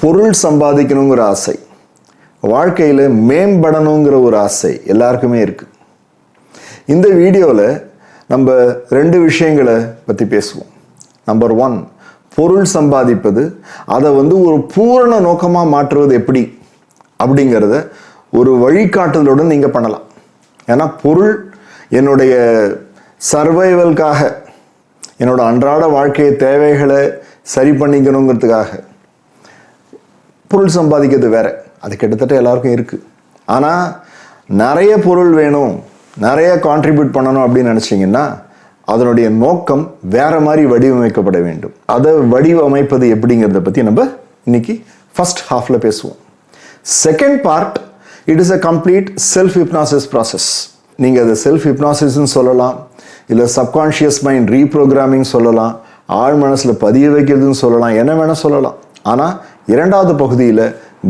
பொருள் சம்பாதிக்கணுங்கிற ஆசை வாழ்க்கையில் மேம்படணுங்கிற ஒரு ஆசை எல்லாருக்குமே இருக்குது இந்த வீடியோவில் நம்ம ரெண்டு விஷயங்களை பற்றி பேசுவோம். நம்பர் ஒன் பொருள் சம்பாதிப்பது அதை வந்து ஒரு பூரண நோக்கமாக மாற்றுவது எப்படி? அப்படிங்கிறத ஒரு வழிகாட்டுதலுடன் நீங்கள் பண்ணலாம். ஏன்னா பொருள் என்னுடைய சர்வைவல்காக என்னோட அன்றாட வாழ்க்கை தேவைகளை சரி பண்ணிக்கணுங்கிறதுக்காக பொருள் சம்பாதிக்கிறது வேறு. அது கிட்டத்தட்ட எல்லாருக்கும் இருக்குது ஆனால் நிறைய பொருள் வேணும் நிறைய கான்ட்ரிபியூட் பண்ணணும் அப்படின்னு நினச்சிங்கன்னா அதனுடைய நோக்கம் வேற மாதிரி வடிவமைக்கப்பட வேண்டும். அதை வடிவமைப்பது எப்படிங்கிறத பற்றி நம்ம இன்னைக்கு ஃபர்ஸ்ட் ஹாஃபில் பேசுவோம். Second part it is a complete self hypnosis process நீங்கள் அதை செல்ஃப் ஹிப்னாசிஸ்ன்னு சொல்லலாம் இல்லை சப்கான்ஷியஸ் மைண்ட் ரீப்ரோக்ராமிங் சொல்லலாம் ஆழ் மனசில் பதிய வைக்கிறதுன்னு சொல்லலாம் என்ன வேணால் சொல்லலாம். ஆனால் இரண்டாவது பகுதியில்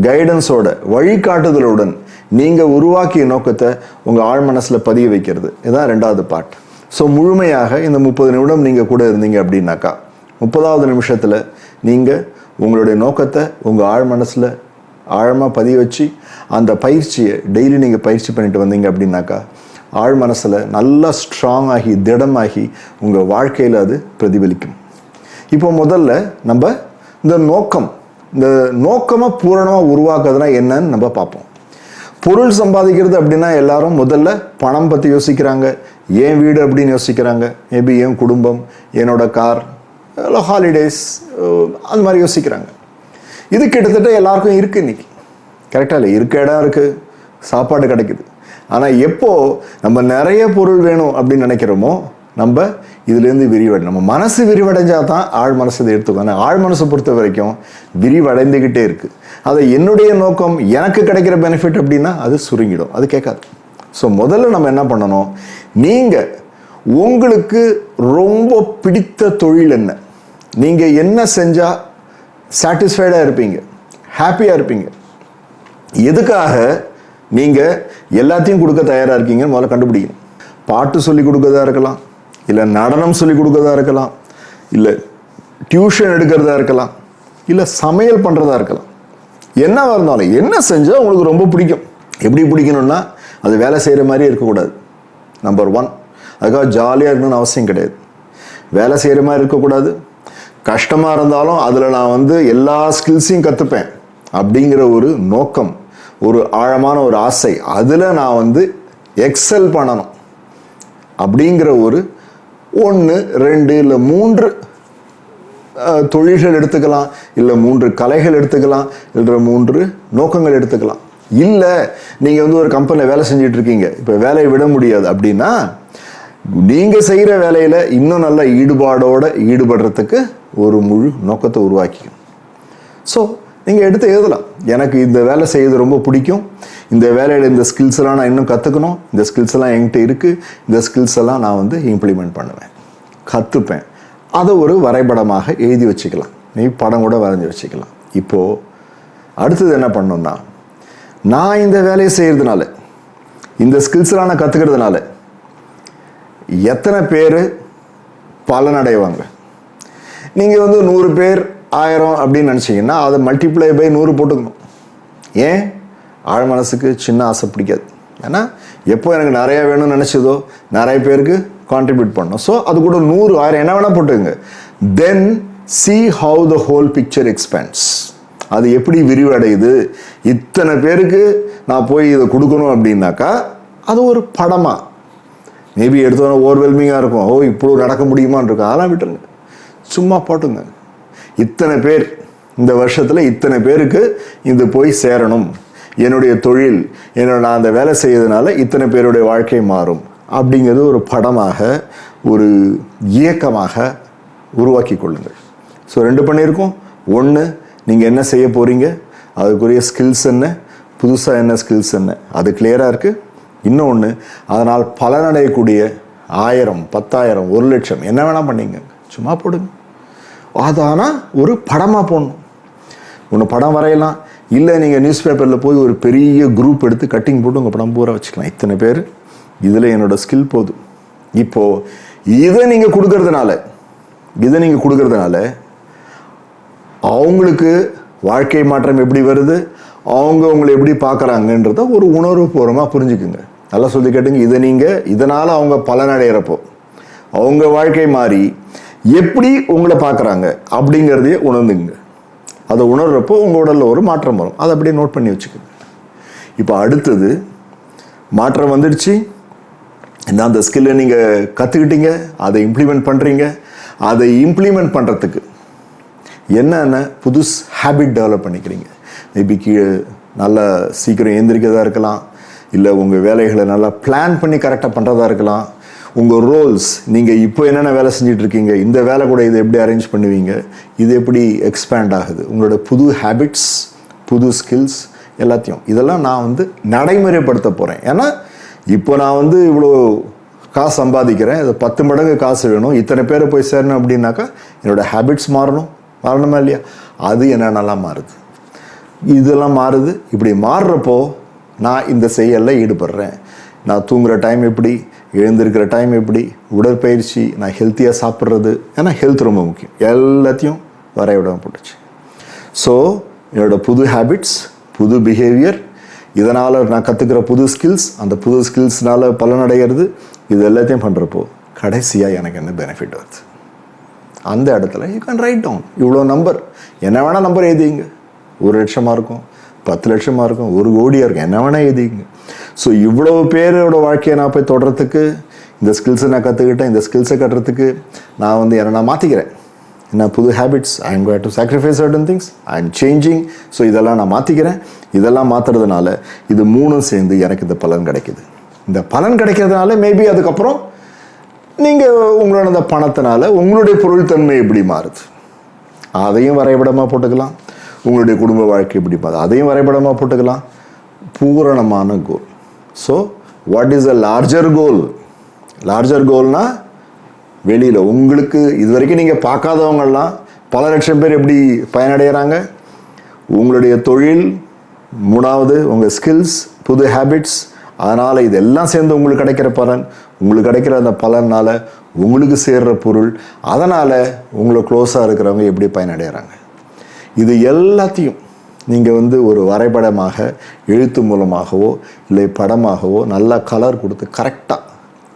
கைடன்ஸோட வழிகாட்டுதலுடன் நீங்கள் உருவாக்கிய நோக்கத்தை உங்கள் ஆழ் மனசில் பதிய வைக்கிறது. இதுதான் ரெண்டாவது பார்ட் ஸோ முழுமையாக இந்த முப்பது நிமிடம் நீங்கள் கூட இருந்தீங்க அப்படின்னாக்கா முப்பதாவது நிமிஷத்தில் நீங்கள் உங்களுடைய நோக்கத்தை உங்கள் ஆழ் மனசில் ஆழமாக பதிய வச்சு அந்த பயிற்சியை டெய்லி நீங்கள் பயிற்சி பண்ணிட்டு வந்தீங்க அப்படின்னாக்கா ஆழ் மனசில் நல்லா ஸ்ட்ராங் ஆகி திடமாகி உங்கள் வாழ்க்கையில் அது பிரதிபலிக்கும். இப்போ முதல்ல நம்ம இந்த நோக்கம் இந்த நோக்கமாக பூரணமாக உருவாக்குறதுனா என்னன்னு நம்ம பார்ப்போம். பொருள் சம்பாதிக்கிறது அப்படின்னா எல்லாரும் முதல்ல பணம் பற்றி யோசிக்கிறாங்க. ஏன் வீடு அப்படின்னு யோசிக்கிறாங்க. மேபி என் குடும்பம் என்னோட கார் இல்லை ஹாலிடேஸ் அந்த மாதிரி யோசிக்கிறாங்க. இது கிட்டத்தட்ட எல்லாருக்கும் இருக்குது இன்னைக்கு. கரெக்டாக இல்லை? இருக்க இடம் இருக்குது சாப்பாடு கிடைக்குது. ஆனால் எப்போ நம்ம நிறைய பொருள் வேணும் அப்படின்னு நினைக்கிறோமோ நம்ம இதுலேருந்து விரிவடை நம்ம மனசு விரிவடைஞ்சால் தான் ஆழ் மனசு இதை எடுத்துக்கணும். ஆழ் மனசை பொறுத்த வரைக்கும் விரிவடைந்துக்கிட்டே இருக்குது அதை என்னுடைய நோக்கம் எனக்கு கிடைக்கிற பெனிஃபிட் அப்படின்னா அது சுருங்கிடும். அது கேட்காது. ஸோ முதல்ல நம்ம என்ன பண்ணணும்? நீங்கள் உங்களுக்கு ரொம்ப பிடித்த தொழில் என்ன? நீங்கள் என்ன செஞ்சால் சாட்டிஸ்ஃபைடாக இருப்பீங்க? ஹாப்பியாக இருப்பீங்க? எதுக்காக நீங்கள் எல்லாத்தையும் கொடுக்க தயாராக இருக்கீங்கன்னு முதல்ல கண்டுபிடிக்கணும். பாட்டு சொல்லி கொடுக்கறதா இருக்கலாம். இல்லை நடனம் சொல்லி கொடுக்கறதா இருக்கலாம் இல்லை டியூஷன் எடுக்கிறதா இருக்கலாம் இல்லை சமையல் பண்ணுறதா இருக்கலாம். என்னவாக இருந்தாலும் என்ன செஞ்சால் உங்களுக்கு ரொம்ப பிடிக்கும். எப்படி பிடிக்கணும்னா அது வேலை செய்கிற மாதிரி இருக்கக்கூடாது. நம்பர் ஒன் அதுக்காக ஜாலியாக இருக்கணும்னு அவசியம் கிடையாது. வேலை செய்கிற மாதிரி இருக்கக்கூடாது. கஷ்டமாக இருந்தாலும் அதில் நான் வந்து எல்லா ஸ்கில்ஸையும் கற்றுப்பேன் அப்படிங்கிற ஒரு நோக்கம் ஒரு ஆழமான ஒரு ஆசை. அதில் நான் வந்து எக்ஸல் பண்ணணும் அப்படிங்கிற ஒரு ஒன்று ரெண்டு இல்லை மூன்று தொழில்கள் எடுத்துக்கலாம் இல்லை மூன்று கலைகள் எடுத்துக்கலாம் இல்லை மூன்று நோக்கங்கள் எடுத்துக்கலாம். இல்லை நீங்கள் வந்து ஒரு கம்பெனியில் வேலை செஞ்சுட்டு இருக்கீங்க. இப்போ வேலையை விட முடியாது அப்படின்னா நீங்கள் செய்கிற வேலையில் இன்னும் நல்ல ஈடுபாடோடு ஈடுபடுறதுக்கு ஒரு முழு நோக்கத்தை உருவாக்கிக்கணும். ஸோ நீங்கள் எடுத்து எழுதலாம். எனக்கு இந்த வேலை செய்யறது ரொம்ப பிடிக்கும். இந்த வேலையில் இந்த ஸ்கில்ஸ் எல்லாம் நான் இன்னும் கற்றுக்கணும் இந்த ஸ்கில்ஸ் எல்லாம் என்கிட்ட இருக்குது இந்த ஸ்கில்ஸ் எல்லாம் நான் வந்து இம்ப்ளிமெண்ட் பண்ணுவேன். கற்றுப்பேன் அதை ஒரு வரைபடமாக எழுதி வச்சுக்கலாம். நீ படம் கூட வரைஞ்சி வச்சுக்கலாம். இப்போது அடுத்தது என்ன பண்ணோம்னா நான் இந்த வேலையை செய்கிறதுனால இந்த ஸ்கில்ஸ்லாம் நான் கற்றுக்கிறதுனால எத்தனை பேர் பலனடைவாங்க? நீங்கள் வந்து நூறு பேர் ஆயிரம் அப்படின்னு நினச்சிங்கன்னா அதை மல்டிப்ளை பை நூறு போட்டுக்கணும். ஏன்? ஆழ் மனசுக்கு சின்ன ஆசை பிடிக்காது. ஏன்னா எப்போ எனக்கு நிறையா வேணும்னு நினச்சதோ நிறைய பேருக்கு கான்ட்ரிபியூட் பண்ணணும். ஸோ அது கூட நூறு ஆயிரம் என்ன வேணால் போட்டுங்க then see how the whole picture expands அது எப்படி விரிவடையுது? இத்தனை பேருக்கு நான் போய் இதை கொடுக்கணும் அப்படின்னாக்கா அது ஒரு படமாக மேபி எடுத்தோன்னா ஓவர்வெல்மிங்காக இருக்கும். ஓ இப்படி நடக்க முடியுமான்னு இருக்கும். அதெல்லாம் விட்டுருங்க. சும்மா போட்டுங்க இத்தனை பேர் இந்த வருஷத்தில் இத்தனை பேருக்கு இது போய் சேரணும். என்னுடைய தொழில் என்னோட நான் அந்த வேலை செய்யறதுனால இத்தனை பேருடைய வாழ்க்கை மாறும் அப்படிங்கிறது ஒரு படமாக ஒரு இயக்கமாக உருவாக்கி கொள்ளுங்கள். ஸோ ரெண்டு பண்ணியிருக்கோம். ஒன்று நீங்கள் என்ன செய்ய போகிறீங்க அதுக்குரிய ஸ்கில்ஸ் என்ன? புதுசாக என்ன ஸ்கில்ஸ் என்ன? அது கிளியராக இருக்குது இன்னொன்று அதனால் பலனடையக்கூடிய ஆயிரம் பத்தாயிரம் ஒரு லட்சம் என்ன வேணால் பண்ணீங்க சும்மா போடுங்க. அது ஆனால் ஒரு படமாக போடணும். ஒன்று படம் வரையலாம். இல்லை நீங்கள் நியூஸ் பேப்பரில் போய் ஒரு பெரிய குரூப் எடுத்து கட்டிங் போட்டு உங்கள் படம் பூரா வச்சுக்கலாம். இத்தனை பேர். இதில் என்னோட ஸ்கில் போதும். இப்போது இதை நீங்கள் கொடுக்கறதுனால இதை நீங்கள் கொடுக்கறதுனால அவங்களுக்கு வாழ்க்கை மாற்றம் எப்படி வருது? அவங்க உங்களை எப்படி பார்க்குறாங்கன்றத ஒரு உணர்வுபூர்வமாக புரிஞ்சுக்குங்க. நல்லா சொல்லி கேட்டுங்க. இதை நீங்கள் இதனால் அவங்க பலனடைகிறப்போ அவங்க வாழ்க்கை மாறி எப்படி உங்களை பார்க்குறாங்க அப்படிங்கிறதையே உணர்ந்துங்க அதை உணர்றப்போ உங்கள் உடலில் ஒரு மாற்றம் வரும். அதை அப்படியே நோட் பண்ணி வச்சுக்கோங்க. இப்போ அடுத்தது மாற்றம் வந்துடுச்சு. என்ன அந்த ஸ்கில்லை நீங்கள் கற்றுக்கிட்டீங்க அதை இம்ப்ளிமெண்ட் பண்ணுறீங்க அதை இம்ப்ளிமெண்ட் பண்ணுறதுக்கு என்னென்ன புதுசு ஹேபிட் டெவலப் பண்ணிக்கிறீங்க? மேபி கீழே நல்லா சீக்கிரம் எழுந்திரிக்கிறதா இருக்கலாம். இல்லை உங்கள் வேலைகளை நல்லா பிளான் பண்ணி கரெக்டாக பண்ணுறதா இருக்கலாம். உங்கள் ரோல்ஸ் நீங்கள் இப்போ என்னென்ன வேலை செஞ்சுட்டு இருக்கீங்க இந்த வேலை கூட இதை எப்படி அரேஞ்ச் பண்ணுவீங்க இது எப்படி எக்ஸ்பேண்ட் ஆகுது உங்களோட புது ஹேபிட்ஸ் புது ஸ்கில்ஸ் எல்லாத்தையும். இதெல்லாம் நான் வந்து நடைமுறைப்படுத்த போகிறேன் ஏன்னா இப்போ நான் வந்து இவ்வளோ காசு சம்பாதிக்கிறேன் இது பத்து மடங்கு காசு வேணும் இத்தனை பேரை போய் சேரணும் அப்படின்னாக்கா என்னோட ஹேபிட்ஸ் மாறணும். மாறணுமா இல்லையா? அது என்னென்னலாம் மாறுது? இதெல்லாம் மாறுது. இப்படி மாறுறப்போ நான் இந்த செயலில் ஈடுபடுறேன். நான் தூங்குகிற டைம் எப்படி? எழுந்திருக்கிற டைம் எப்படி? உடற்பயிற்சி நான் ஹெல்த்தியாக சாப்பிட்றது. ஏன்னா ஹெல்த் ரொம்ப முக்கியம். எல்லாத்தையும் வரைய விட போட்டுச்சு. ஸோ என்னோடய புது ஹேபிட்ஸ் புது பிஹேவியர் இதனால் நான் கற்றுக்கிற புது ஸ்கில்ஸ் அந்த புது ஸ்கில்ஸ்னால் பலனடைகிறது. இது எல்லாத்தையும் பண்ணுறப்போ கடைசியாக எனக்கு என்ன பெனிஃபிட் வருது? அந்த இடத்துல யூ கேன் ரைட் டவுன் இவ்வளோ நம்பர் என்ன வேணால் நம்பர் எழுதிங்க. ஒரு லட்சமாக இருக்கும் பத்து லட்சமாக இருக்கும் ஒரு கோடியாக இருக்கும். என்ன வேணால் எழுதிங்க. ஸோ இவ்வளோ பேரோட வாழ்க்கையை நான் போய் தொடறதுக்கு இந்த ஸ்கில்ஸை நான் கற்றுக்கிட்டேன் இந்த ஸ்கில்ஸை கட்டுறதுக்கு நான் வந்து என்னை நான் மாற்றிக்கிறேன் என்ன புது habits I am got to sacrifice certain things I am changing so இதெல்லாம் நான் மாற்றிக்கிறேன் இதெல்லாம் மாற்றுறதுனால இது மூணும் சேர்ந்து எனக்கு இந்த பலன் கிடைக்குது. இந்த பலன் கிடைக்கிறதுனால மேபி அதுக்கப்புறம் நீங்கள் உங்களோட அந்த பணத்தினால உங்களுடைய பொருள்தன்மை எப்படி மாறுது? அதையும் வரைபடமாக போட்டுக்கலாம். உங்களுடைய குடும்ப வாழ்க்கை எப்படி மாறுது? அதையும் வரைபடமாக போட்டுக்கலாம். பூரணமான goal so what is a larger goal larger கோல்னா வெளியில் உங்களுக்கு இது வரைக்கும் நீங்கள் பார்க்காதவங்கள்லாம் பல லட்சம் பேர் எப்படி பயனடைகிறாங்க உங்களுடைய தொழில் மூணாவது உங்கள் ஸ்கில்ஸ் புது ஹேபிட்ஸ் அதனால் இதெல்லாம் சேர்ந்து உங்களுக்கு கிடைக்கிற பலன் உங்களுக்கு கிடைக்கிற அந்த பலனால் உங்களுக்கு சேர்கிற பொருள் அதனால் உங்களை க்ளோஸாக இருக்கிறவங்க எப்படி பயனடைகிறாங்க இது எல்லாத்தையும் நீங்கள் வந்து ஒரு வரைபடமாக எழுத்து மூலமாகவோ இல்லை படமாகவோ நல்லா கலர் கொடுத்து கரெக்டாக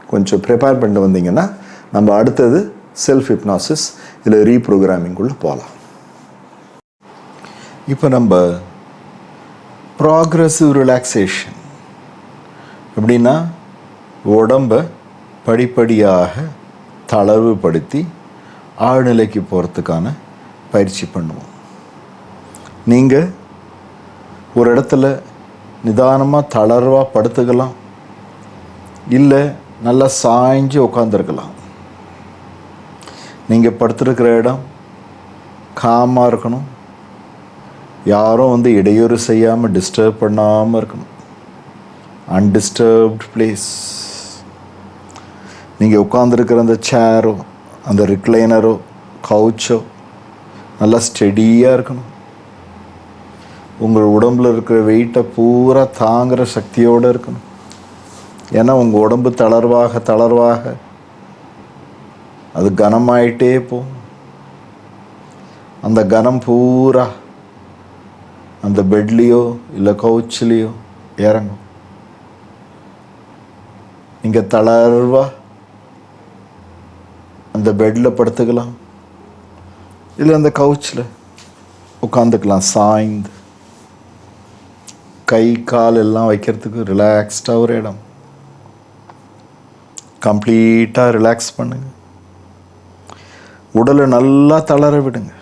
கொஞ்சம் ப்ரிப்பேர் பண்ணிட்டு வந்தீங்கன்னா நம்ம அடுத்தது செல்ஃப் ஹிப்னாசிஸ் இல்லை ரீப்ரோக்ராமிங்குள்ளே போகலாம் இப்போ நம்ம ப்ராக்ரஸிவ் ரிலாக்ஸேஷன் எப்படின்னா உடம்பை படிப்படியாக தளர்வுபடுத்தி ஆழ்நிலைக்கு போகிறதுக்கான பயிற்சி பண்ணுவோம். நீங்கள் ஒரு இடத்துல நிதானமாக தளர்வாக படுத்துக்கலாம். இல்லை நல்லா சாய்ஞ்சு உட்காந்துருக்கலாம் நீங்கள் படுத்துருக்கிற இடம் காமாக இருக்கணும். யாரும் வந்து இடையூறு செய்யாமல் டிஸ்டர்ப் பண்ணாமல் இருக்கணும். அன்டிஸ்டர்ப்ட் பிளேஸ் நீங்கள் உட்காந்துருக்கிற அந்த சேரோ அந்த ரிக்ளைனரோ கவுச்சோ நல்லா ஸ்டெடியாக இருக்கணும். உங்கள் உடம்புல இருக்கிற வெயிட்டை பூரா தாங்குகிற சக்தியோடு இருக்கணும். ஏன்னா உங்கள் உடம்பு தளர்வாக தளர்வாக அது கனமாயிட்டே போகும். அந்த கனம் பூரா அந்த பெட்லேயோ இல்லை கவுச்சிலேயோ இறங்கும். நீங்கள் தளர்வாக அந்த பெட்டில் படுத்துக்கலாம். இல்லை அந்த கவுச்சில் உட்காந்துக்கலாம் சாய்ந்து. கை கால் எல்லாம் வைக்கிறதுக்கு ரிலாக்ஸ்டாக ஒரு இடம். கம்ப்ளீட்டாக ரிலாக்ஸ் பண்ணுங்க. உடலை நல்லா தளர விடுங்க.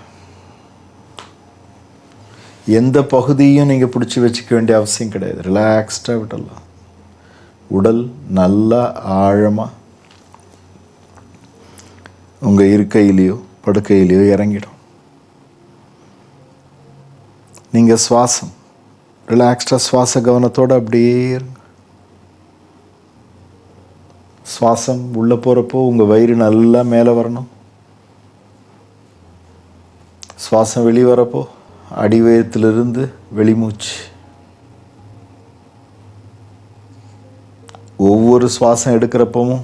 எந்த பகுதியும் நீங்கள் பிடிச்சி வச்சுக்க வேண்டிய அவசியம் கிடையாது. ரிலாக்ஸ்டாக விடலாம். உடல் நல்லா ஆழமாக உங்கள் இருக்கையிலையோ படுக்கையிலையோ இறங்கிடும். நீங்கள் சுவாசம் ரிலாக்ஸ்டாக சுவாச கவனத்தோடு அப்படியே சுவாசம் உள்ளே போகிறப்போ உங்கள் வயிறு நல்லா மேலே வரணும். சுவாசம் வெளியே வரப்போ அடிவயத்திலிருந்து வெளிமூச்சு. ஒவ்வொரு சுவாசம் எடுக்கிறப்பவும்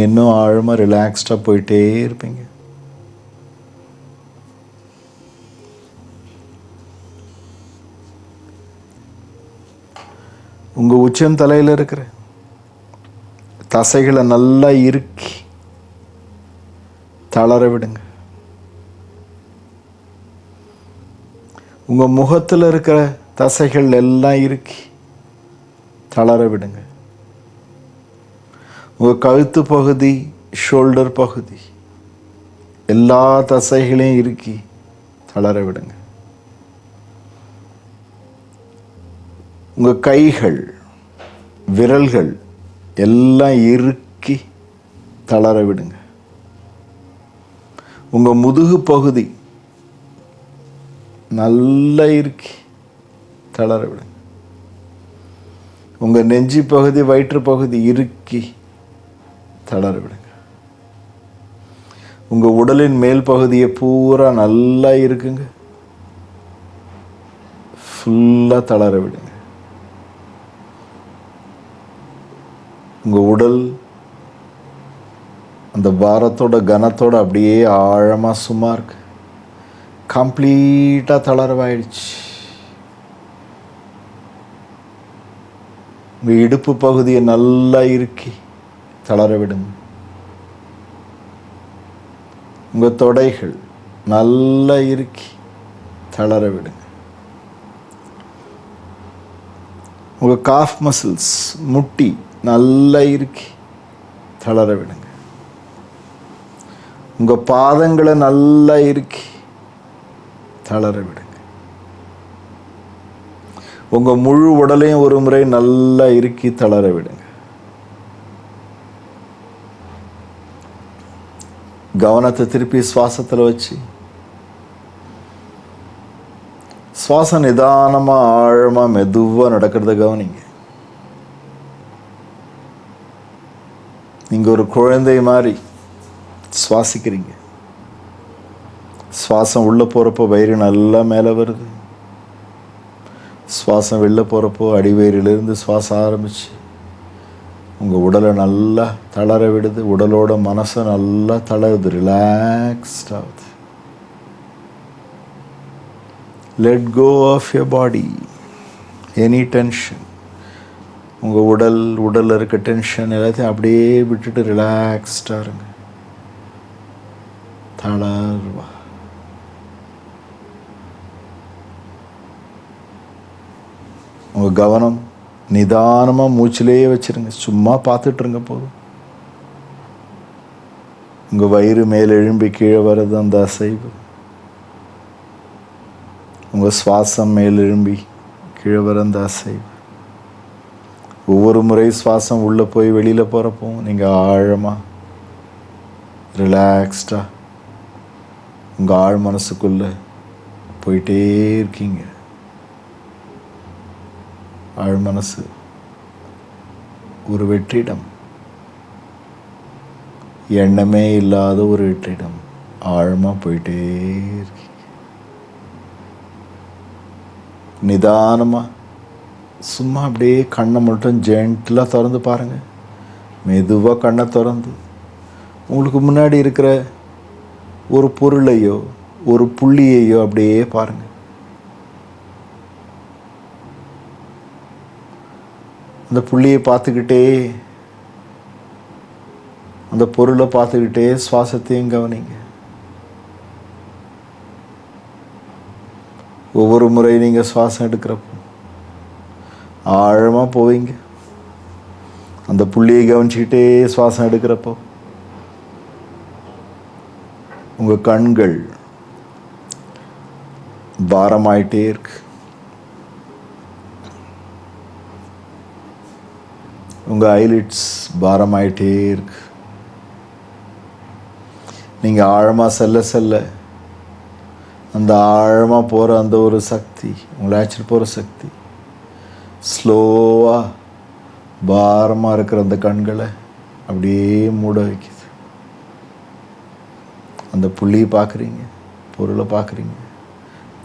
நீங்கள் இன்னும் ஆழமாக ரிலாக்ஸ்டாக போயிட்டே இருப்பீங்க. உங்கள் உச்சம் தலையில் இருக்கிற தசைகளை நல்லா இறுக்கி தளர விடுங்க. உங்கள் முகத்தில் இருக்கிற தசைகள் எல்லாம் இறுக்கி தளர விடுங்க. உங்கள் கழுத்து பகுதி ஷோல்டர் பகுதி எல்லா தசைகளையும் இறுக்கி தளர விடுங்க. உங்கள் கைகள் விரல்கள் எல்லாம் இறுக்கி தளர விடுங்க. உங்கள் முதுகு பகுதி நல்லா இறுக்கி தளர விடுங்க. உங்கள் நெஞ்சு பகுதி வயிற்று பகுதி இறுக்கி தளர விடுங்க உங்கள் உடலின் மேல் பகுதியை பூரா நல்லா இருக்குங்க. ஃபுல்லாக தளர விடுங்க. உங்கள் உடல் அந்த பாரத்தோட கனத்தோட அப்படியே ஆழமாக சும்மா இருக்கு. கம்ப்ளீட்டாக தளர்வாயிடுச்சு. உங்கள் இடுப்பு பகுதியை நல்லா இருக்கி. தளரவிடும். உங்கள் தொடைகள் நல்லா இறுக்கி தளர விடுங்க உங்கள் காஃப் மசில்ஸ் முட்டி நல்லா இறுக்கி தளர விடுங்க உங்கள் பாதங்களை நல்லா இறுக்கி தளர விடுங்க உங்கள் முழு உடலையும் ஒரு முறை நல்லா இறுக்கி தளர விடுங்க கவனத்தை திருப்பி சுவாசத்தில் வச்சு. சுவாசம் நிதானமாக ஆழமாக மெதுவாக நடக்கிறத கவனிங்க. நீங்கள் ஒரு குழந்தை மாதிரி சுவாசிக்கிறீங்க. சுவாசம் உள்ளே போகிறப்போ வயிறு நல்லா மேலே வருது. சுவாசம் வெளில போகிறப்போ அடிவயிறிலிருந்து சுவாசம் ஆரம்பிச்சு. உங்கள் உடலை நல்லா தளர விடுது உடலோட மனசை நல்லா தளருது ரிலாக்ஸ்ட் ஆகுது. Let go of your body any tension உங்கள் உடல் உடலில் இருக்க டென்ஷன் எல்லாத்தையும் அப்படியே விட்டுட்டு ரிலாக்ஸ்டாக இருங்க. தளர்வா. உங்கள் கவனம் நிதானமாக மூச்சிலேயே வச்சுருங்க. சும்மா பார்த்துட்ருங்க போதும். உங்கள் வயிறு மேல் எழும்பி கீழே வர்றது அந்த அசைவு. உங்கள் சுவாசம் மேல் எழும்பி கீழே வர அந்த அசைவு. ஒவ்வொரு முறை சுவாசம் உள்ளே போய் வெளியில் போகிறப்போ நீங்கள் ஆழமாக ரிலாக்ஸ்டாக உங்கள் ஆழ் மனசுக்குள்ளே போயிட்டே இருக்கீங்க. ஆழ் மனசு ஒரு வெற்றிடம். எண்ணமே இல்லாத ஒரு வெற்றிடம் ஆழமாக போயிட்டே இருக்கீங்க நிதானமாக சும்மா அப்படியே கண்ணை மட்டும் ஜென்டிலாக திறந்து பாருங்கள் மெதுவாக கண்ணை திறந்து உங்களுக்கு முன்னாடி இருக்கிற ஒரு பொருளையோ ஒரு புள்ளியையோ அப்படியே பாருங்கள் அந்த புள்ளியை பார்த்துக்கிட்டே அந்த பொருளை பார்த்துக்கிட்டே சுவாசத்தையும் கவனிங்க. ஒவ்வொரு முறை நீங்கள் சுவாசம் எடுக்கிறப்போ ஆழமாக போவீங்க. அந்த புள்ளியை கவனிச்சுக்கிட்டே சுவாசம் எடுக்கிறப்போ உங்கள் கண்கள் பாரமாயிட்டே இருக்குது உங்கள் ஐலிட்ஸ் பாரமாயிட்டே இருக்கு. நீங்கள் ஆழமாக செல்ல செல்ல அந்த ஆழமாக போகிற அந்த ஒரு சக்தி உங்களை அழைச்சிட்டு போகிற சக்தி ஸ்லோவாக பாரமாக இருக்கிற அந்த கண்களை அப்படியே மூட வைக்குது. அந்த புள்ளியை பார்க்குறீங்க பொருளை பார்க்குறீங்க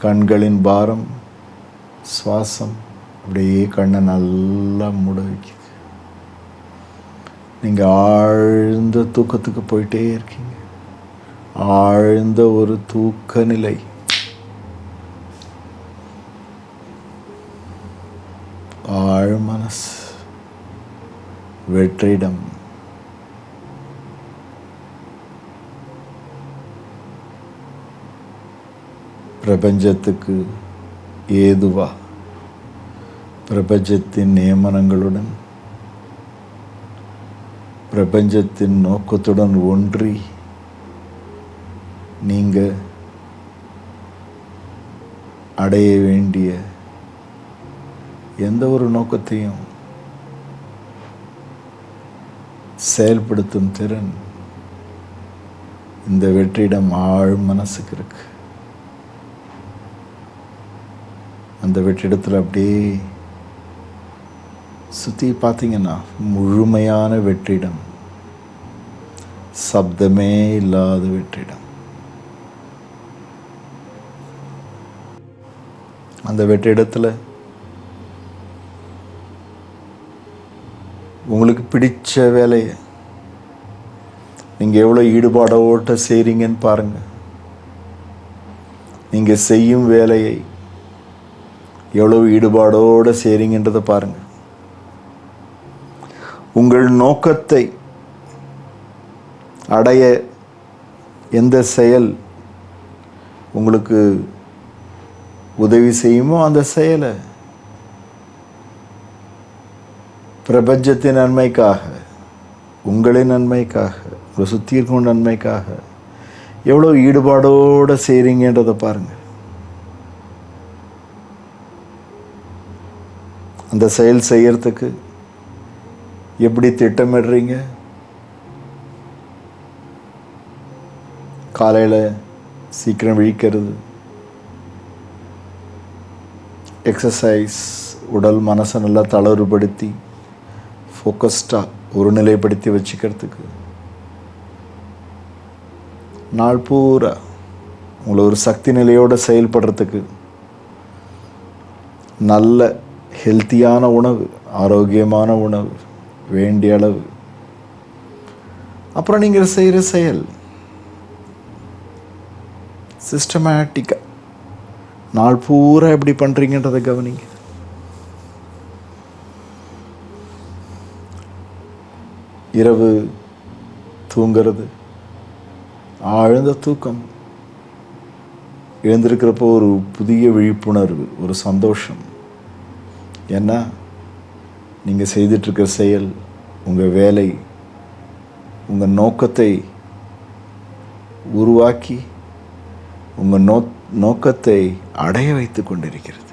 கண்களின் பாரம் சுவாசம் அப்படியே கண்ணை நல்லா மூட வைக்குது. நீங்கள் ஆழ்ந்த தூக்கத்துக்கு போயிட்டே இருக்கீங்க. ஆழ்ந்த ஒரு தூக்க நிலை. ஆழ் மனசு. வெற்றிடம். பிரபஞ்சத்துக்கு ஏதுவா? பிரபஞ்சத்தின் நியமனங்களுடன் பிரபஞ்சத்தின் நோக்கத்துடன் ஒன்றி நீங்கள் அடைய வேண்டிய எந்த ஒரு நோக்கத்தையும் செயல்படுத்தும் திறன் இந்த வெற்றிடம் ஆழ் மனசுக்கு இருக்கு. அந்த வெற்றிடத்தில் அப்படியே சுற்றி பார்த்தீங்கன்னா முழுமையான வெற்றிடம். சப்தமே இல்லாத வெற்றிடம். அந்த வெற்றிடத்தில் உங்களுக்கு பிடிச்ச வேலையை நீங்கள் எவ்வளோ ஈடுபாடோட்ட செய்கிறீங்கன்னு பாருங்கள் நீங்கள் செய்யும் வேலையை எவ்வளோ ஈடுபாடோடு செய்கிறீங்கன்றதை பாருங்கள் உங்கள் நோக்கத்தை அடைய எந்த செயல் உங்களுக்கு உதவி செய்யுமோ அந்த செயலை. பிரபஞ்சத்தின் நன்மைக்காக உங்களின் நன்மைக்காக உங்களை சுற்றி இருக்கும் நன்மைக்காக எவ்வளோ ஈடுபாடோடு செய்கிறீங்கன்றதை பாருங்கள் அந்த செயல் செய்யறதுக்கு எப்படி திட்டமிடுறீங்க? காலையில் சீக்கிரம் விழிக்கிறது. எக்ஸசைஸ் உடல் மனசை நல்லா தளர்வுபடுத்தி ஃபோக்கஸ்டாக ஒருநிலைப்படுத்தி வச்சுக்கிறதுக்கு. நாள் பூரா உங்களை ஒரு சக்தி நிலையோடு செயல்படுறதுக்கு நல்ல ஹெல்த்தியான உணவு ஆரோக்கியமான உணவு. வேண்டிய அளவு. அப்புறம் நீங்கள் செய்கிற செயல். சிஸ்டமேட்டிக்காக நாள் பூரா எப்படி பண்ணுறீங்கன்றதை கவனிங்க. இரவு தூங்கிறது. ஆழ்ந்த தூக்கம். எழுந்திருக்கிறப்போ ஒரு புதிய விழிப்புணர்வு ஒரு சந்தோஷம். ஏன்னா நீங்கள் செய்துட்ருக்கிற செயல் உங்கள் வேலை உங்கள் நோக்கத்தை உருவாக்கி உங்கள் நோ நோக்கத்தை அடைய வைத்து கொண்டிருக்கிறது.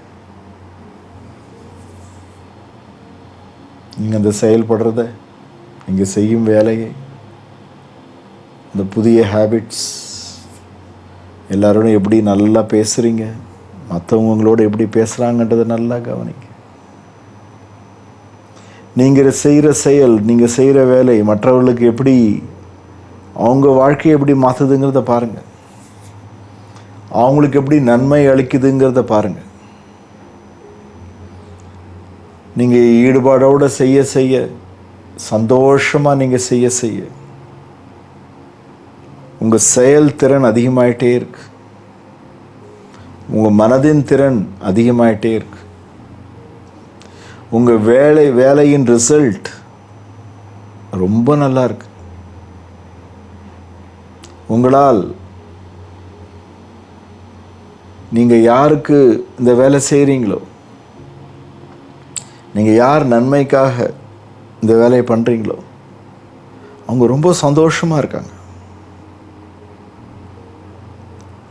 நீங்கள் அந்த செயல்படுறத நீங்கள் செய்யும் வேலையை இந்த புதிய ஹேபிட்ஸ் எல்லாரோடும் எப்படி நல்லா பேசுகிறீங்க மற்றவங்களோட எப்படி பேசுகிறாங்கன்றதை நல்லா கவனிங்க. நீங்கள் செய்கிற செயல் நீங்கள் செய்கிற வேலை மற்றவர்களுக்கு எப்படி அவங்க வாழ்க்கையை எப்படி மாற்றுதுங்கிறத பாருங்கள் அவங்களுக்கு எப்படி நன்மை அளிக்குதுங்கிறத பாருங்கள் நீங்கள் ஈடுபாடோடு செய்ய செய்ய சந்தோஷமாக நீங்கள் செய்ய செய்ய உங்கள் செயல்திறன் அதிகமாயிட்டே இருக்கு. உங்கள் மனதின் திறன் அதிகமாயிட்டே இருக்கு. உங்கள் வேலை வேலையின் ரிசல்ட் ரொம்ப நல்லா இருக்கு. உங்களால் நீங்கள் யாருக்கு இந்த வேலை செய்கிறீங்களோ நீங்கள் யார் நன்மைக்காக இந்த வேலையை பண்ணுறீங்களோ அவங்க ரொம்ப சந்தோஷமாக இருக்காங்க.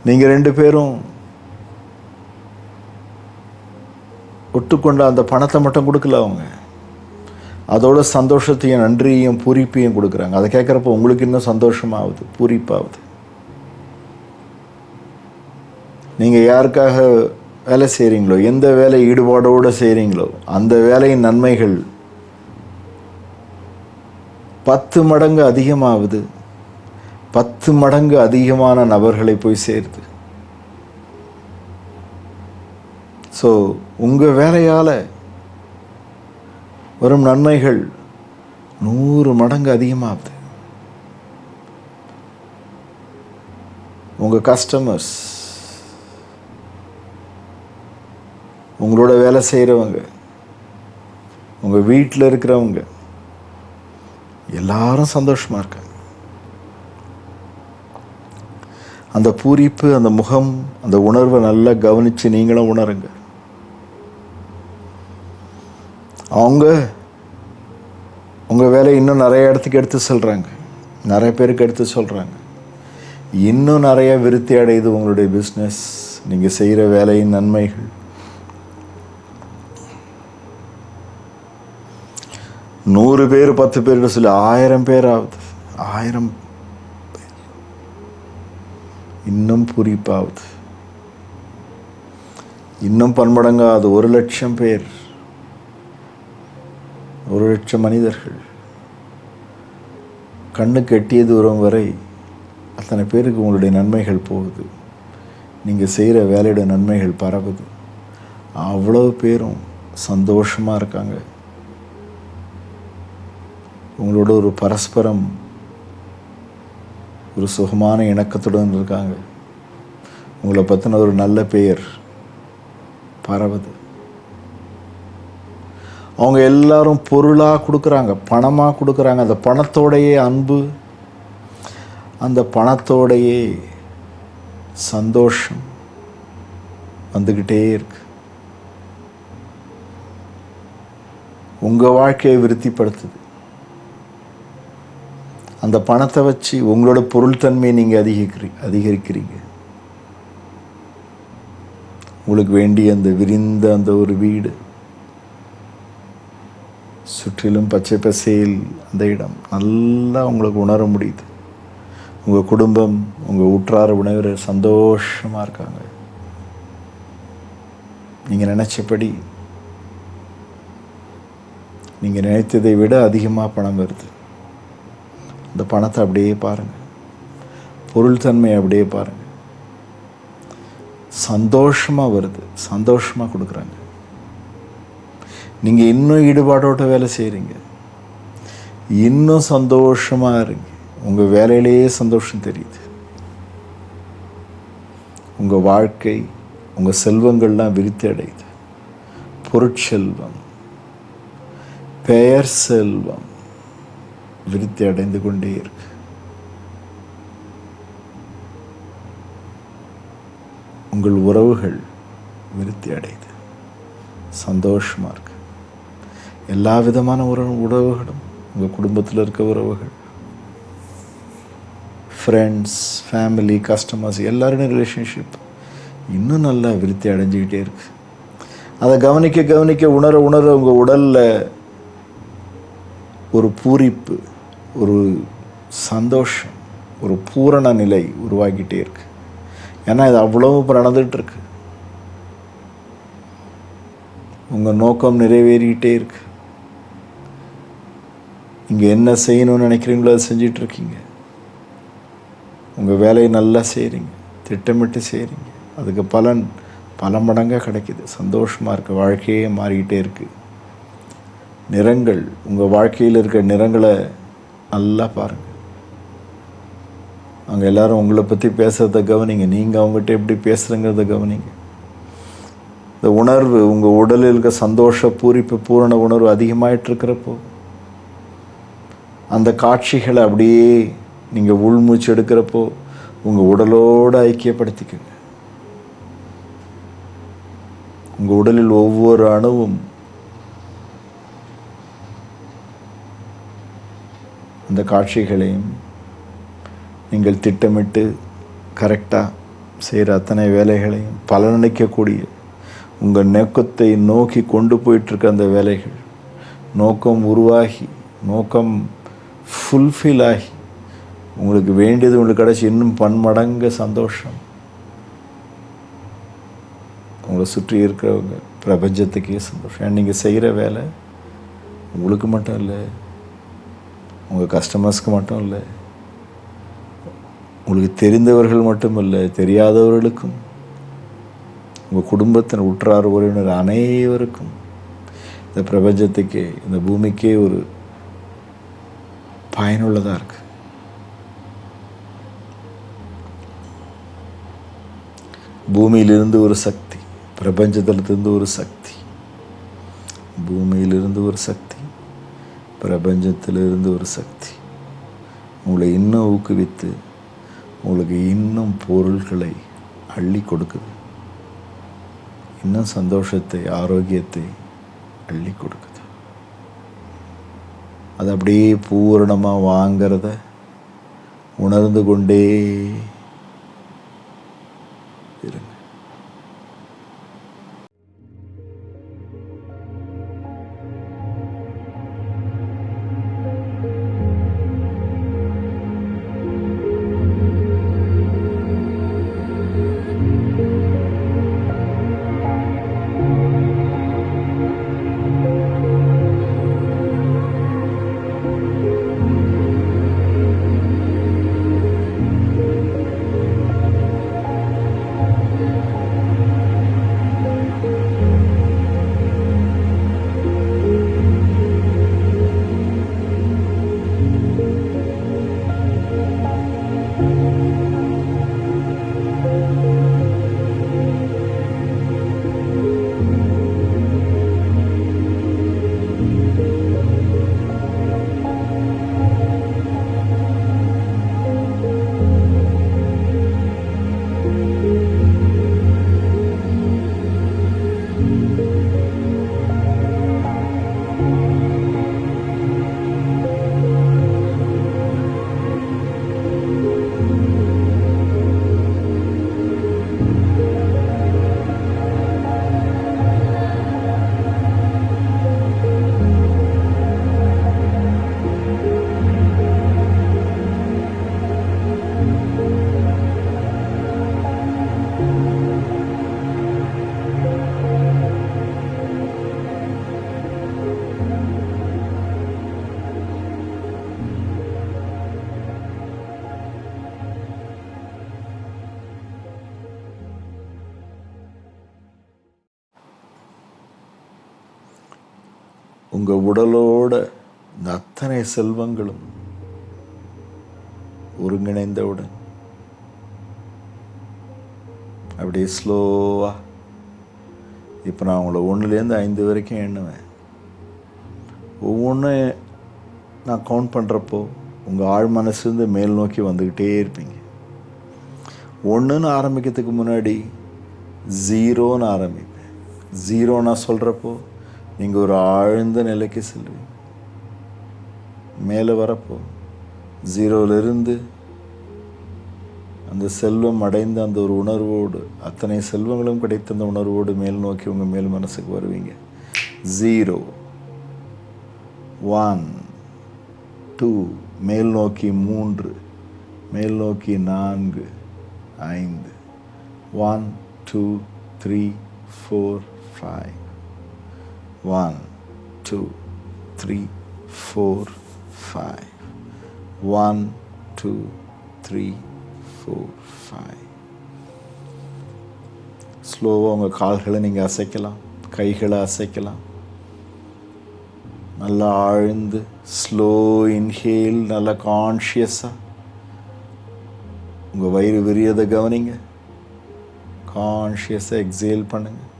நீங்கள் ரெண்டு பேரும் ஒட்டுக்கொண்ட அந்த பணத்தை மட்டும் கொடுக்கல அவங்க. அதோட சந்தோஷத்தையும் நன்றியையும் பூரிப்பையும் கொடுக்குறாங்க. அதை கேட்குறப்போ உங்களுக்கு இன்னும் சந்தோஷமாகுது பூரிப்பாகுது நீங்கள் யாருக்காக வேலை செய்கிறீங்களோ எந்த வேலை ஈடுபாடோடு செய்கிறீங்களோ அந்த வேலையின் நன்மைகள் பத்து மடங்கு அதிகமாகுது பத்து மடங்கு அதிகமான நபர்களை போய் சேருது ஸோ உங்கள் வேலையால் வரும் நன்மைகள் நூறு மடங்கு அதிகமாகுது. உங்கள் கஸ்டமர்ஸ் உங்களோட வேலை செய்கிறவங்க உங்கள் வீட்டில் இருக்கிறவங்க எல்லாரும் சந்தோஷமாக இருக்காங்க. அந்த பூரிப்பு அந்த முகம் அந்த உணர்வை நல்லா கவனித்து நீங்களும் உணருங்க. அவங்க உங்கள் வேலையை இன்னும் நிறைய இடத்துக்கு எடுத்து சொல்கிறாங்க நிறைய பேருக்கு எடுத்து சொல்கிறாங்க இன்னும் நிறைய விருத்தி அடையுது உங்களுடைய பிஸ்னஸ் நீங்கள் செய்கிற வேலையின் நன்மைகள். நூறு பேர் பத்து பேர்கிட்ட சொல்லி ஆயிரம் பேர் ஆகுது ஆயிரம் பேர். இன்னும் பூரிப்பாகுது இன்னும் பன்மடங்காது ஒரு லட்சம் பேர். ஒரு லட்சம் மனிதர்கள். கண்ணுக்கு எட்டிய தூரம் வரை அத்தனை பேருக்கு உங்களுடைய நன்மைகள் போகுது. நீங்கள் செய்கிற வேலையோட நன்மைகள் பரவுது. அவ்வளோ பேரும் சந்தோஷமாக இருக்காங்க. உங்களோட ஒரு பரஸ்பரம் ஒரு சுகமான இணக்கத்துடன் இருக்காங்க. உங்களை பற்றின ஒரு நல்ல பெயர் பரவுது. அவங்க எல்லாரும் பொருளாக கொடுக்குறாங்க பணமாக கொடுக்குறாங்க. அந்த பணத்தோடையே அன்பு அந்த பணத்தோடையே சந்தோஷம் வந்துக்கிட்டே இருக்கு. உங்கள் வாழ்க்கையை விருத்திப்படுத்துது. அந்த பணத்தை வச்சு உங்களோட பொருள்தன்மையை நீங்கள் அதிகரிக்கிறீங்க அதிகரிக்கிறீங்க. உங்களுக்கு வேண்டிய அந்த விரிந்த அந்த ஒரு வீடு சுற்றிலும் பச்சை பசேல் அந்த இடம். நல்லா உங்களுக்கு உணர முடியுது. உங்கள் குடும்பம் உங்கள் உற்றார உணவர் சந்தோஷமாக இருக்காங்க. நீங்கள் நினச்சபடி நீங்கள் நினைத்ததை விட அதிகமாக பணம் வருது. இந்த பணத்தை அப்படியே பாருங்கள் பொருள் தன்மையை அப்படியே பாருங்கள் சந்தோஷமாக வருது. சந்தோஷமாக கொடுக்குறாங்க. நீங்கள் இன்னும் ஈடுபாடோட வேலை செய்கிறீங்க இன்னும் சந்தோஷமாக இருங்க. உங்கள் வேலையிலேயே சந்தோஷம் தெரியுது. உங்கள் வாழ்க்கை உங்கள் செல்வங்கள்லாம் விருத்தி அடையுது. பொருட்செல்வம் பெயர் செல்வம் விருத்தி அடைந்து கொண்டே இருக்கு. உங்கள் உறவுகள் விருத்தி அடையுது. சந்தோஷமாக இருக்கு. எல்லா விதமான உறவு உறவுகளும் உங்கள் குடும்பத்தில் இருக்க உறவுகள். ஃப்ரெண்ட்ஸ் ஃபேமிலி கஸ்டமர்ஸ் எல்லாருடைய ரிலேஷன்ஷிப் இன்னும் நல்லா விருத்தி அடைஞ்சிக்கிட்டே இருக்கு. அதை கவனிக்க கவனிக்க உணர உணர உங்கள் உடலில் ஒரு பூரிப்பு ஒரு சந்தோஷம் ஒரு பூரண நிலை உருவாகிட்டே இருக்கு. ஏன்னா இது அவ்வளவு இப்போ நடந்துகிட்ருக்கு உங்கள் நோக்கம் நிறைவேறிக்கிட்டே இருக்குது இங்கே என்ன செய்யணும்னு நினைக்கிறீங்களோ அதை செஞ்சிட்ருக்கீங்க. உங்கள் வேலையை நல்லா செய்கிறீங்க திட்டமிட்டு செய்கிறீங்க அதுக்கு பலன் பல மடங்காக கிடைக்குது. சந்தோஷமாக இருக்குது வாழ்க்கையே மாறிக்கிட்டே இருக்குது நிறங்கள் உங்கள் வாழ்க்கையில் இருக்க நிறங்களை நல்லா பாருங்கள் அவங்க எல்லாரும் உங்களை பற்றி பேசுகிறத கவனிங்க. நீங்கள் அவங்ககிட்ட எப்படி பேசுகிறங்கிறத கவனிங்க. இந்த உணர்வு உங்கள் உடலில் இருக்க சந்தோஷ பூரிப்பு பூரண உணர்வு அதிகமாயிட்டு இருக்கிறப்போ அந்த காட்சிகளை அப்படியே நீங்கள் உள்மூச்சு எடுக்கிறப்போ உங்கள் உடலோடு ஐக்கியப்படுத்திக்கோங்க. உங்கள் உடலில் ஒவ்வொரு அணுவும் அந்த காட்சிகளையும் நீங்கள் திட்டமிட்டு கரெக்டாக செய்கிற அத்தனை வேலைகளையும் பலனளிக்கக்கூடிய உங்கள் நோக்கத்தை நோக்கி கொண்டு போயிட்டுருக்க அந்த வேலைகள் நோக்கம் உருவாகி நோக்கம் ஃபுல்ஃபில் ஆகி உங்களுக்கு வேண்டியது உங்களுக்கு கிடச்சி இன்னும் பன்மடங்கு சந்தோஷம். உங்களை சுற்றி இருக்கிறவங்க பிரபஞ்சத்துக்கே சந்தோஷம். நீங்கள் செய்கிற வேலை உங்களுக்கு மட்டும் இல்லை உங்கள் கஸ்டமர்ஸ்க்கு மட்டும் இல்லை உங்களுக்கு தெரிந்தவர்கள் மட்டும் இல்லை தெரியாதவர்களுக்கும் உங்கள் குடும்பத்தின் உற்றார் உறவினர் அனைவருக்கும் இந்த பிரபஞ்சத்துக்கே இந்த பூமிக்கே ஒரு பயனுள்ளதாக இருக்குது பூமியிலிருந்து ஒரு சக்தி பிரபஞ்சத்திலிருந்து ஒரு சக்தி. பூமியிலிருந்து ஒரு சக்தி பிரபஞ்சத்திலிருந்து ஒரு சக்தி. உங்களை இன்னும் ஊக்குவித்து உங்களுக்கு இன்னும் பொருள்களை அள்ளி கொடுக்குது. இன்னும் சந்தோஷத்தை ஆரோக்கியத்தை அள்ளி கொடுக்குது. அது அப்படியே பூரணமாக வாங்கிறத உணர்ந்து கொண்டே உங்கள் உடலோட இந்த அத்தனை செல்வங்களும் ஒருங்கிணைந்தவுடன் அப்படியே ஸ்லோவாக இப்போ நான் உங்களை ஒன்றுலேருந்து ஐந்து வரைக்கும் எண்ணுவேன். ஒவ்வொன்று நான் கவுண்ட் பண்ணுறப்போ உங்கள் ஆழ் மனசுலேருந்து மேல் நோக்கி வந்துக்கிட்டே இருப்பீங்க. ஒன்றுன்னு ஆரம்பிக்கிறதுக்கு முன்னாடி ஜீரோன்னு ஆரம்பிப்பேன். ஜீரோ நான் சொல்கிறப்போ நீங்கள் ஒரு ஆழ்ந்த நிலைக்கு செல்வீங்க மேலே வரப்போ ஜீரோவிலிருந்து அந்த செல்வம் அடைந்த அந்த ஒரு உணர்வோடு அத்தனை செல்வங்களும் கிடைத்த அந்த உணர்வோடு மேல் நோக்கி உங்கள் மேல் மனசுக்கு வருவீங்க. ஜீரோ. ஒன் டூ மேல் நோக்கி மூன்று மேல் நோக்கி நான்கு ஐந்து. One two three four five. One two three four five one two three four five ஸ்லோவாக உங்கள் கால்களை நீங்கள் அசைக்கலாம். கைகளை அசைக்கலாம். நல்லா ஆழ்ந்து ஸ்லோ இன்ஹேல் நல்லா கான்ஷியஸாக உங்கள் வயிறு விரியதை கவனிங்க. கான்ஷியஸாக எக்ஸேல் பண்ணுங்கள்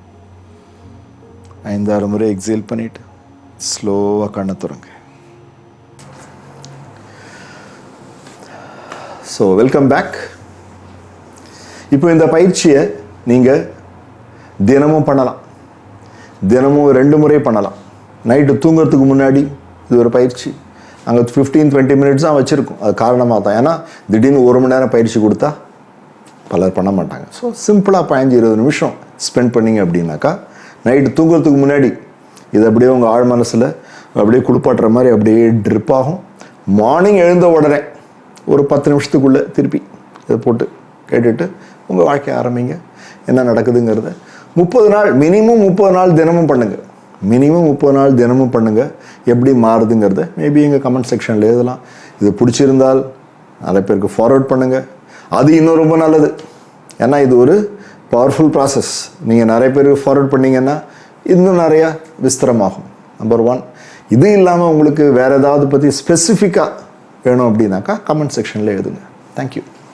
ஐந்தாறு முறை எக்ஸேல் பண்ணிவிட்டு ஸ்லோவாக கண்ணை துறங்க. ஸோ வெல்கம் பேக் இப்போ இந்த பயிற்சியை நீங்கள் தினமும் பண்ணலாம். தினமும் ரெண்டு முறை பண்ணலாம். நைட்டு தூங்குறதுக்கு முன்னாடி இது ஒரு பயிற்சி. அங்கே ஃபிஃப்டீன் டுவெண்ட்டி மினிட்ஸ் தான் வச்சுருக்கோம். அது காரணமாக தான். ஏன்னா திடீர்னு ஒரு மணி நேரம் பயிற்சி கொடுத்தா பலர் பண்ண மாட்டாங்க. ஸோ சிம்பிளாக பதினஞ்சு இருபது நிமிஷம் ஸ்பெண்ட் பண்ணீங்க அப்படின்னாக்கா நைட்டு தூங்குறதுக்கு முன்னாடி இது அப்படியே உங்கள் ஆழ் மனசில் அப்படியே குளிப்பாட்டுற மாதிரி அப்படியே ட்ரிப் ஆகும். மார்னிங் எழுந்த உடனே ஒரு பத்து நிமிஷத்துக்குள்ளே திருப்பி இதை போட்டு கேட்டுட்டு உங்கள் வாழ்க்கையை ஆரம்பிங்க. என்ன நடக்குதுங்கிறத முப்பது நாள் மினிமம் முப்பது நாள் தினமும் பண்ணுங்கள் மினிமம் முப்பது நாள் தினமும் பண்ணுங்கள் எப்படி மாறுதுங்கிறத மேபி எங்கள் கமெண்ட் செக்ஷனில் எழுதலாம். இது பிடிச்சிருந்தால் நிறைய பேருக்கு ஃபார்வர்ட் பண்ணுங்கள் அது இன்னும் ரொம்ப நல்லது. ஏன்னா இது ஒரு பவர்ஃபுல் ப்ராசஸ் நீங்கள் நிறைய பேருக்கு ஃபார்வர்ட் பண்ணீங்கன்னா இன்னும் நிறையா விஸ்தரமாகும். நம்பர் ஒன் இது இல்லாமல் உங்களுக்கு வேறு ஏதாவது பற்றி ஸ்பெசிஃபிக்காக வேணும் அப்படின்னாக்கா கமெண்ட் செக்ஷனில் எழுதுங்க. தேங்க்யூ